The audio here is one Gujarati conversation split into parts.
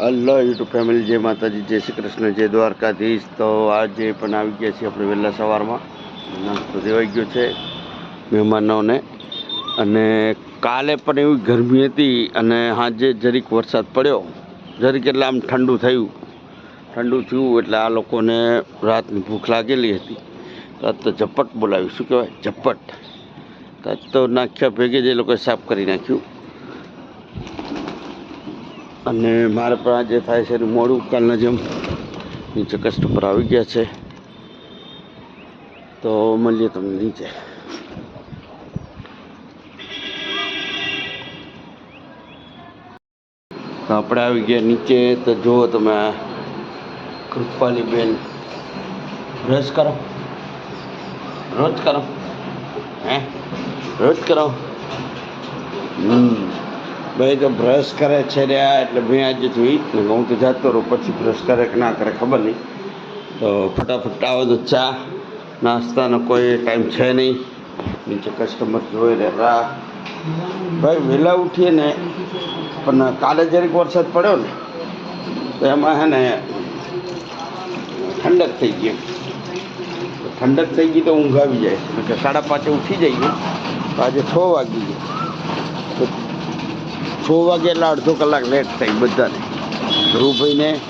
હલો યુટ્યુબ ફેમિલી, જય માતાજી, જય શ્રી કૃષ્ણ, જય દ્વારકાધીશ. તો આજે પણ આવી ગયા છીએ આપણે વહેલા સવારમાં. નાસ્તો દેવાઈ ગયો છે મહેમાનોને. અને કાલે પણ એવી ગરમી હતી અને હાજે જરીક વરસાદ પડ્યો. જરીક એટલે આમ ઠંડુ થયું. ઠંડુ થયું એટલે આ લોકોને રાતની ભૂખ લાગેલી હતી. રાત તો ઝપટ બોલાવી, શું કહેવાય? ઝપટ. રાત તો નાખ્યા ભેગે જ એ લોકોએ સાફ કરી નાખ્યું. અને મારા પણ જે થાય છે એનું મોડું, કાલના જેમ નીચે કસ્ટમર આવી ગયા છે. તો મળીએ તમને નીચે. તો આપણે આવી ગયા નીચે, તો જુઓ તમે કૃપાલી બેન બ્રશ કરો. રોજ કરો. હે? રોજ કરો. હમ. ભાઈ તો બ્રશ કરે છે રે આ, એટલે મેં આજે જોઈ ને હું તો જતો રહું, પછી બ્રશ કરે કે ના કરે ખબર નહીં. તો ફટાફટ આવો તો ચા, નાસ્તાનો કોઈ ટાઈમ છે નહીં. નીચે કસ્ટમર જોઈ રહ્યા ભાઈ, વહેલા ઉઠીએ ને, પણ કાલે જરીક વરસાદ પડ્યો ને, તો એમાં હે ને ઠંડક થઈ ગઈ ઠંડક થઈ ગઈ તો ઊંઘ આવી જાય. એટલે સાડા પાંચે ઉઠી જઈએ. તો આજે છ વાગી ગયા. છ વાગે એટલે અડધો કલાક લેટ થઈ બધાને. ધ્રુવભાઈને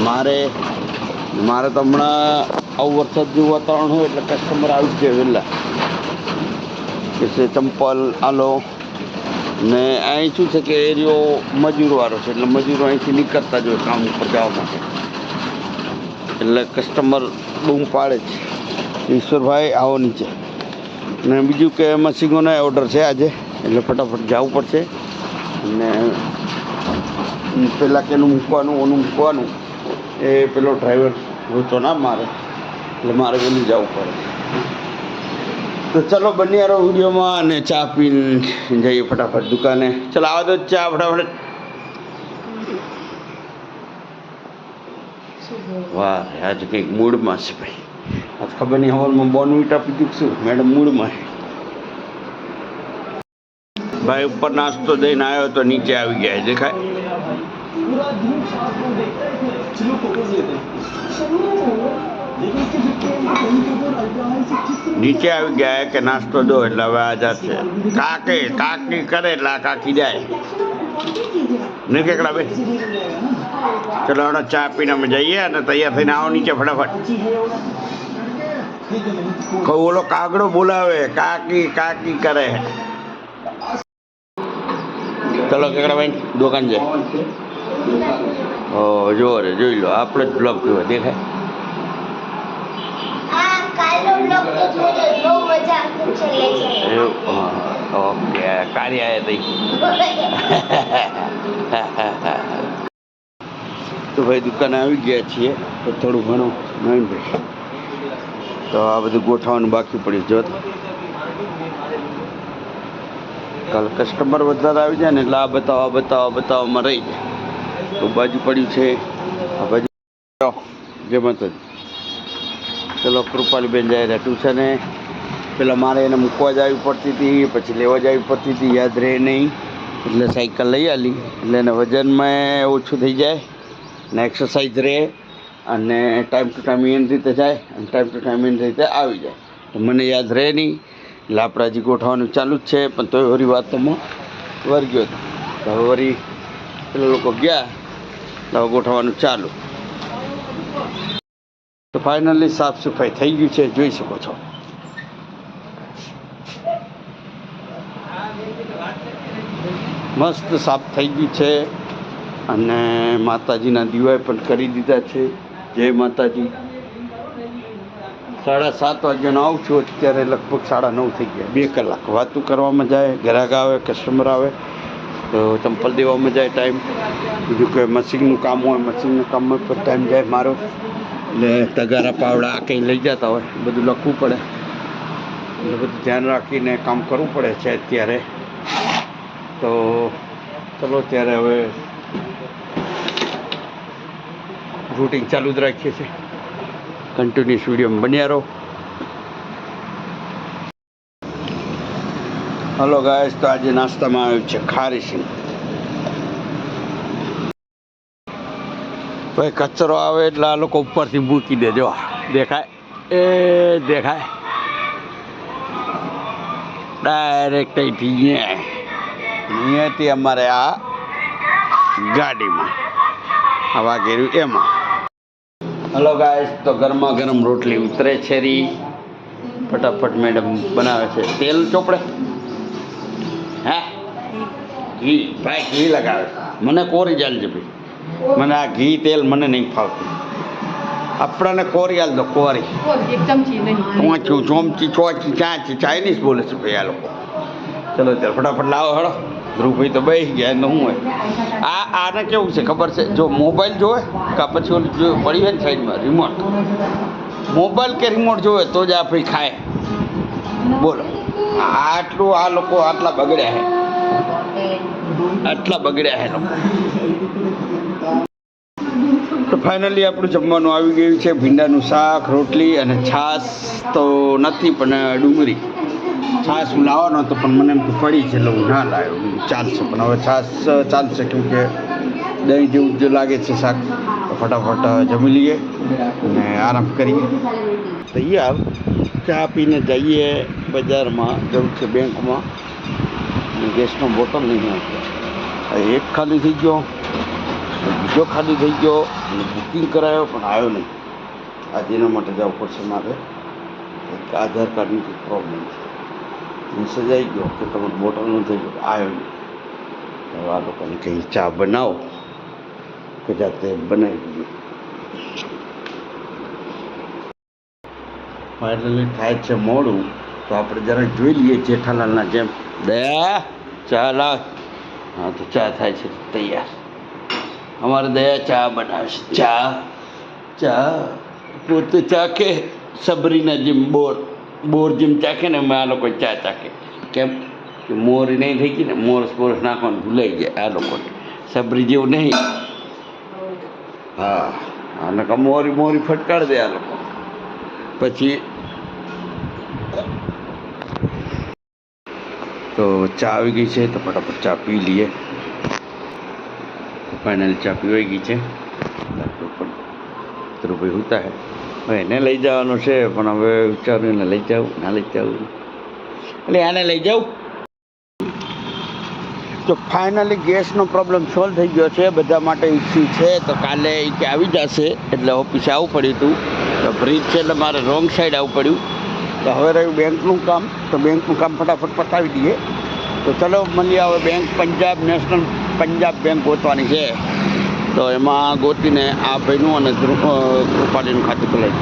મારે મારે તો હમણાં આવું વરસાદ જેવું વાતાવરણ હોય એટલે કસ્ટમર આવી જ વહેલા. કે ચંપલ, આલો ને અહીં શું છે કે એરિયો મજૂરવાળો છે, એટલે મજૂરો અહીંથી નીકળતા જ હોય કામ ઉપર જવા માટે. એટલે કસ્ટમર બૂમ પાડે છે. ઈશ્વરભાઈ, આવો નીચે. ને બીજું કે મસીગોનો ઓર્ડર છે આજે. એટલે ફટાફટ જવું પડશે. અને પહેલાં કે એનું મૂકવાનું, ઓનું મૂકવાનું, એ પેલો ડ્રાઈવર રોચો ના મારે, એટલે મારે બની જવું પડે. તો ચલો બન્યારો વિડીયોમાં અને ચા પીને જઈએ ફટાફટ દુકાને. ચલો આવા તો ચા ફટાફટ. વાહ, આજ કંઈક મૂડમાં છે ભાઈ. આજ ખબર નહીં હવાલમાં બોનવીટા પીધું શું? મેડમ મૂડમાં છે. ભાઈ ઉપર નાસ્તો દઈને આવ્યો તો નીચે આવી ગયા દેખાય નીચે આવી ગયા કે નાસ્તો દો એટલે હવે આ જાશે કાકે કાકી કરે એટલે આ કાકી જાય નહીં કેકડા ભાઈ ચલો હવે ચા પીને અમે જઈએ અને તૈયાર થઈને આવો નીચે ફટાફટ કહું ઓલો કાગડો બોલાવે કાકી કાકી કરે ચલો કેકડાભાઈ દુકાન જાય. ઓ જો રે જોઈ લો આપણે જ બ્લોગ જોવે દેખાય? છે છે. ઓકે કાર્ય આયા તો ભાઈ દુકાને આવી ગયા છીએ તો થોડું ઘણું ભાઈ તો આ બધું ગોઠવવાનું બાકી પડ્યું જો. કાલ કસ્ટમર વધારે આવી જાય ને એટલે આ બતાવો આ બતાવો બતાવવામાં રહી જાય. તો બાજુ પડ્યું છે. આ બાજુ જે તો ચલો, કૃપાલીબેન જાય રહ્યા ટ્યુશને. પેલા મારે એને મૂકવા જવી પડતી હતી, પછી લેવા જવી પડતી હતી, યાદ રહે નહીં. એટલે સાયકલ લઈ આલી. એટલે એને વજનમાં ઓછું થઈ જાય ને એક્સરસાઇઝ રહે અને ટાઈમ ટુ ટાઈમ એની રીતે જાય અને ટાઈમ ટુ ટાઈમ એની રીતે આવી જાય. મને યાદ રહે નહીં. હજી ગોઠવવાનું ચાલુ જ છે, પણ તોય વરી વાતોમાં હતો હવે વરી પેલા લોકો ગયા હવે ગોઠવવાનું ચાલુ. તો ફાઇનલી સાફ સફાઈ થઈ ગયું છે, જોઈ શકો છો. મસ્ત સાફ થઈ ગયું છે, અને માતાજીના દીવાય પણ કરી દીધા છે. જય માતાજી. સાડા સાત વાગ્યાનો આવું છું, અત્યારે લગભગ સાડા નવ થઈ ગયા. બે કલાક. વાતું કરવામાં જાય ગ્રાહક આવે કસ્ટમર આવે, તો ચંપલ દેવામાં જાય ટાઈમ બીજું કે મશીનનું કામ હોય મશીનના કામમાં પણ ટાઈમ જાય મારો. એટલે તગારા પાવડા આ કંઈ લઈ જતા હોય, બધું લખવું પડે. એટલે બધું ધ્યાન રાખીને કામ કરવું પડે છે અત્યારે. તો ચલો ત્યારે હવે રૂટિંગ ચાલુ જ રાખીએ છીએ. કન્ટિન્યુઅસ વિડીયોમાં બન્યા રહો. હલો ગાયસ તો આજે નાસ્તામાં આવ્યું છે ખારી સિંગ ભાઈ કચરો આવે એટલે આ લોકો ઉપરથી મૂકી દે, જો. દેખાય? એ દેખાય? ડાયરેક્ટ અહીંથી અહીંયા અહીંયાથી અમારે આ ગાડીમાં. હવા ઘેર્યું એમાં. હલો ગાય તો ગરમા ગરમ રોટલી ઉતરે છે રી. ફટાફટ મેડમ બનાવે છે. તેલ ચોપડે? હે? ઘી. ભાઈ ઘી લગાવે. છે. મને કોરી ચાલજે ભાઈ. મને આ ઘી તેલ મને નહીં ફાવતું. આપણાને કોરી હાલ દો કોરી. ચોમચી ચોચી ચાંચી ચાઇનીઝ બોલે છે ભાઈ આ લોકો. ચલો ચાલ ફટાફટ લાવો હળો ધ્રુવભાઈ તો બે ગયા એનું હું આ આને કેવું છે ખબર છે? જો મોબાઈલ જોવે કાં પછી ઓલું પડી હોય ને સાઈડમાં રિમોટ મોબાઈલ કે રિમોટ જોવે તો જ આ ભાઈ ખાય. બોલો. આટલું આ લોકો આટલા બગડ્યા છે આટલા બગડ્યા લોકો. તો ફાઇનલી આપણું જમવાનું આવી ગયું છે. ભીંડાનું શાક, રોટલી અને છાશ તો નથી, પણ ડુંગળી. છાશ હું લાવવાનો હતો, પણ મને એમ તો પડી છે એટલે હું ના લાવ્યો. ચાલશે, પણ હવે છાશ ચાલશે કેમ કે દહીં જેવું જો લાગે છે શાક. તો ફટાફટ જમી લઈએ અને આરામ કરીએ. તૈયાર. ચા પીને જઈએ બજારમાં જવું છે બેંકમાં. ગેસનો બોટલ નહીં આવતો એક ખાલી થઈ ગયો, બીજો ખાલી થઈ ગયો, અને બુકિંગ કરાયો, પણ આવ્યો નહીં. આજે એના માટે જવું પડશે મારે. આધાર કાર્ડની પ્રોબ્લેમ છે. આવી ગયો કે તમારું બોટલ થઈ ગયો આવ્યો હવે આ લોકોને કંઈ ચા બનાવો. કે જાતે બનાવી દીધું. ફાઇનલી થાય છે મોડું. તો આપણે જરા જોઈ લઈએ જેઠાલાલના જેમ. દયા ચા લાવ. હા, તો ચા થાય છે, તૈયાર. અમારે દયા ચા બનાવે છે ચા ચા. પોતે ચાખે સબરીના જેમ બોર. બોર જેમ ચાખે ને અમે આ લોકો ચા ચાખે. કેમ કે મોર નહીં થઈ ગઈ ને મોરસ સ્પોર્સ નાખવાનું ભૂલાઈ જાય આ લોકોને. સબરી જેવું નહીં. હા, અને મોરી મોરી ફટકાર દે આ લોકો. પછી તો ચા આવી ગઈ છે, તો ફટાફટ ચા પી લઈએ. ફાઇનલ ચા પીવાઈ ગઈ છે. ધ્રુવભાઈ હોતા હે એને લઈ જવાનો છે, પણ હવે વિચાર્યું એને લઈ જાઉં, ના લઈ જાઉં. એટલે આને લઈ જાઉં. તો ફાઇનલી ગેસનો પ્રોબ્લેમ સોલ્વ થઈ ગયો છે, બધા માટે ઇસ્યુ છે, તો કાલે એ કે આવી જશે, એટલે ઓફિસે આવવું પડ્યું હતું. તો બ્રિજ છે, એટલે મારે રોંગ સાઈડ આવવું પડ્યું. તો હવે રહ્યું બેંકનું કામ, તો બેંકનું કામ ફટાફટ પતાવી દઈએ. તો ચલો, મળીએ હવે bank Punjab national Punjab bank ગોતવાની છે. તો એમાં ગોતીને આ ભાઈનું અને કૃપાલીનું ખાતું ખોલાય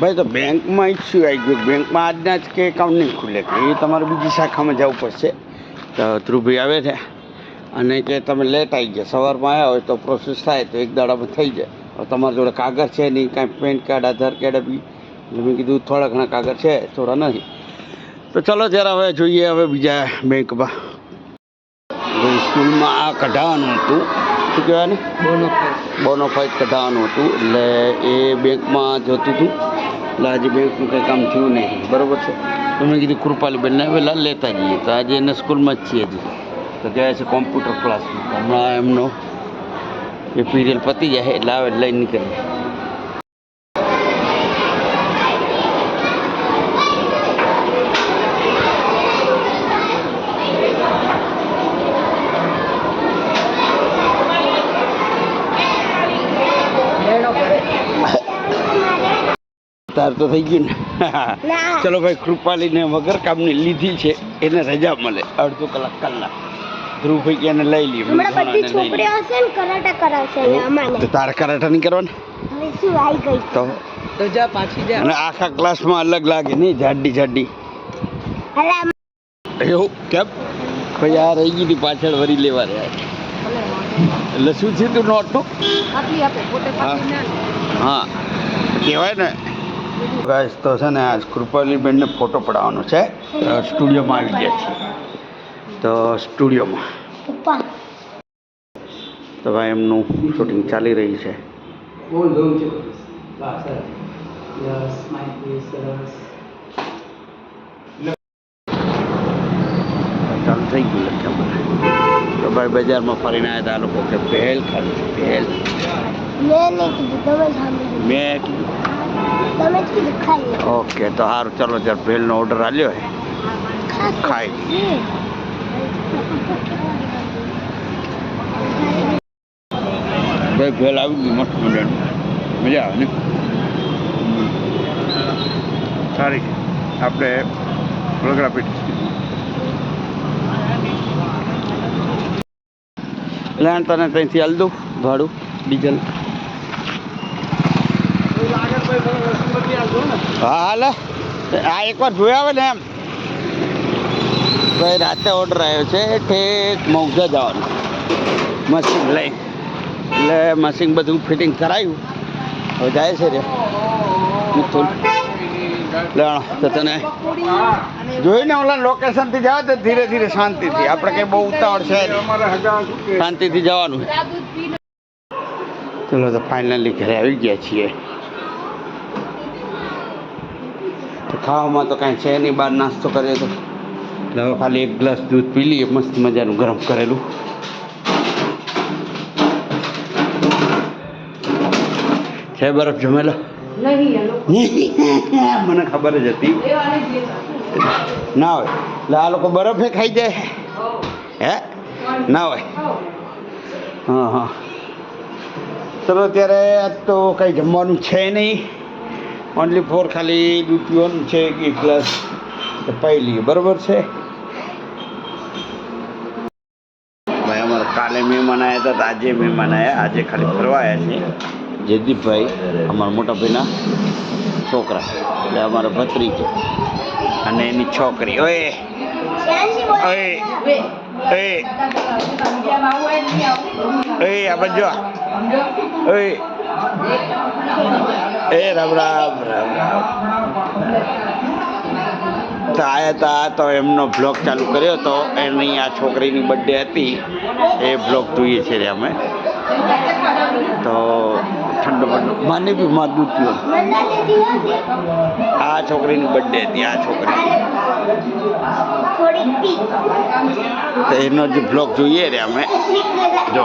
ભાઈ, તો બેંકમાં ઇસ્યુ આવી ગયું. બેંકમાં આજના જ કે એકાઉન્ટ નહીં ખુલે. કે એ તમારે બીજી શાખામાં જવું પડશે. તો ધ્રુવભાઈ આવે છે અને કે તમે લેટ આવી ગયા. સવારમાં આવ્યા હોય તો પ્રોસેસ થાય તો એક દાડામાં થઈ જાય. તમારી જોડે કાગળ છે નહીં, કાંઈ પેન કાર્ડ આધાર કાર્ડ બી. મેં કીધું થોડા ઘણા કાગળ છે, થોડા નથી તો ચલો જરા હવે જોઈએ હવે બીજા બેંકમાં. સ્કૂલમાં આ કઢાવવાનું હતું. શું કહેવાય ને બોનોફાઇડ કઢાવવાનું હતું. એટલે એ બેંકમાં જોતું હતું એટલે આજે બેંકનું કંઈ કામ થયું નહીં. બરાબર છે? તો મેં કીધું કૃપાલીબેનને વહેલા લેતા જઈએ. તો આજે એને સ્કૂલમાં જ છીએ હજી. તો ગયા છે કોમ્પ્યુટર ક્લાસમાં. હમણાં એમનો એ પીરિયડ પતી જાય એટલે આવે લઈને નીકળીએ. તાર તો થઈ ગયું ને. ચલો ભાઈ કૃપાલીને વગર કામની લીધી છે એને રજા મળે. અડધો કલાક કલાક ધ્રુવભાઈ કે એને લઈ લીધું તો તારે કરાટા નહીં કરવાના? હવે શું આવી ગઈ? તો? તો જા પાછી જા. અને આખા ક્લાસમાં અલગ લાગે નહીં જાડી જાડી. એવું? કેમ? ભાઈ આ રહી ગઈ હતી પાછળ વરી લેવા રહ્યા. એટલે શું છે તું નોટનું. હા. કહેવાય ને ગાઈસ તો છે ને આજ કૃપાલીબેનને ફોટો પડાવવાનો છે. સ્ટુડિયોમાં આવી ગયા છે તો સ્ટુડિયોમાં. તો ભાઈ એમનું શૂટિંગ ચાલી રહી છે. ચાલુ થઈ ગયું લખ્યા મને. તો ભાઈ ભાઈ બજારમાં ફરીને આવ્યા હતા લોકો કે ભેલ ખાલી ભેલ મેં કીધું. ઓકે તો સારું ચલો ત્યારે ભેલનો ઓર્ડર આલ્યો હે ખાઈ ભાઈ ભેલ આવી ગઈ મસ્ત મજાની. મજા આવે ને? સારી આપણે વડોદરા પીઠ એટલે તને ત્યાંથી હાલ દઉં ભાડું ડીઝલ હા હાલે. આ એકવાર જોયા આવે ને એમ. ભાઈ રાતે ઓર્ડર આવ્યો છે ઠેક મૌજા જવાનું. મશીન લઈ. એટલે મશીન બધું ફિટિંગ કરાયું. હવે જાય છે રે. મિથુન. લેણો તો તને જોઈને ઓલા લોકેશનથી જાવ તો ધીરે ધીરે શાંતિથી. આપણે કંઈ બહુ ઉતાવળ છે. શાંતિથી જવાનું. ચલો, તો ફાઇનલી ઘરે આવી ગયા છીએ તો ખાવામાં તો કાંઈ છે નહીં બહાર નાસ્તો કર્યો તો. હવે ખાલી એક ગ્લાસ દૂધ પી લઈએ મસ્ત મજાનું ગરમ કરેલું. છે બરફ જમેલો? મને ખબર જ હતી. ના હોય. એટલે આ લોકો બરફે ખાઈ જાય. હે. ના હોય. હા. હા ચલો ત્યારે આજ તો કંઈ જમવાનું છે નહીં. ઓનલી ફોર ખાલી ડ્યુટીઓન છે એક ગ્લાસ પાઈ બરાબર છે? ભાઈ અમારે કાલે મહેમાન આવ્યા હતા આજે મહેમાન આવ્યા આજે ખાલી ફરવા આવ્યા છે જયદીપભાઈ અમારા મોટા ભાઈના છોકરા. એટલે અમારા ભત્રીજો અને એની છોકરી. ઓએ ઓએ બીજામાં આવું હોય ને એ રામ રામ રામ રામ. તો હતા તો એમનો બ્લોગ ચાલુ કર્યો હતો એની આ છોકરીની બર્થડે હતી. એ બ્લોગ જોઈએ છે રે અમે. તો ઠંડો ઠંડો. માને બી માં દૂધ પીવો. મને દીધી હતી આ છોકરીની બર્થડે હતી, આ છોકરી. તો એનો જે બ્લોગ જોઈએ રે અમે. જો.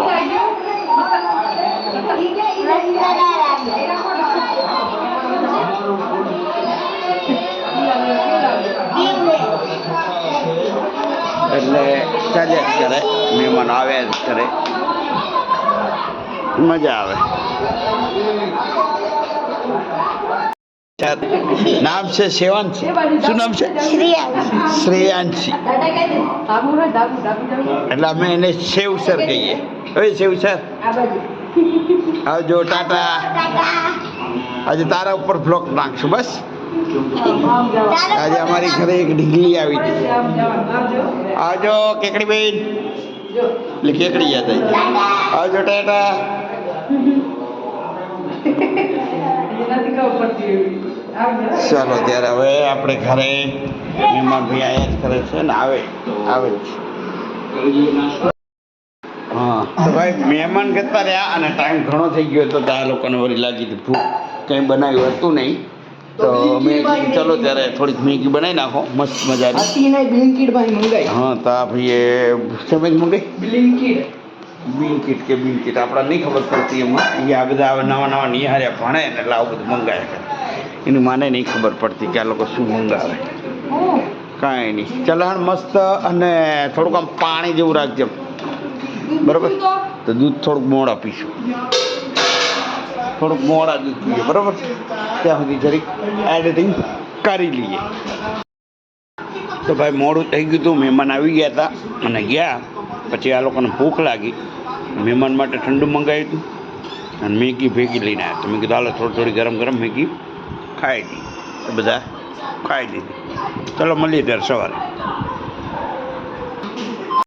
એટલે ચાલ્યા જ કરે મહેમાન આવ્યા જ કરે. મજા આવે. નામ છે સેવાંશી. શું નામ છે? શ્રેયાંશી. એટલે અમે એને શેવસર કહીએ. હવે બાજુ. આવજો ટાટા. આજે તારા ઉપર બ્લોક નાખશું બસ. આજે અમારી ઘરે એક ઢીંગલી આવી હતી. આવજો, કેકડી બેન. એટલે કેકડી યાદ આવી આવજો, ટાટા. ચાલો, ત્યારે હવે આપણે ઘરે મહેમાન ભાઈ આયા જ કરે છે ને આવે આવે જ. હા ભાઈ મહેમાન કરતા રહ્યા અને ટાઈમ ઘણો થઈ ગયો હતો તો આ લોકોને વળી લાગી હતી ભૂખ. કંઈ બનાવ્યું હતું નહીં? તો મેં કીધું ચલો ત્યારે થોડીક મેગી બનાવી નાખો મસ્ત મજાની. હતી બ્લિંકિટ ભાઈ મંગાઈ. હા તો ભાઈ એ સમજ મંગાઈ? બ્લિંકિટ. બિનકીટ કે બિનકીટ આપણે નહીં ખબર પડતી એમાં. એ આ બધા હવે નવા નવા નિહાર્યા ભણે ને એટલે આવું બધું મંગાયા કરે. એની માને નહીં ખબર પડતી કે આ લોકો શું મંગાવે. કાંઈ નહીં. ચલણ મસ્ત અને થોડુંક આમ પાણી જેવું રાખજો. બરાબર? તો દૂધ થોડુંક મોડા પીશું. થોડુંક મોડા દૂધ પીએ બરાબર? ત્યાં સુધી જરીક એડિટિંગ કરી લઈએ. તો ભાઈ, મોડું થઈ ગયું હતું મહેમાન આવી ગયા હતા અને ગયા. પછી આ લોકોને ભૂખ લાગી. મહેમાન માટે ઠંડુ મંગાવ્યું હતું. અને મેગી ભેગી લઈને આવ્યા તો મેં કીધું, હાલો, થોડી થોડી ગરમ ગરમ મેગી ખાઈ તો બધા ખાઈ લીધી. ચલો, મળીએ ત્યારે સવારે.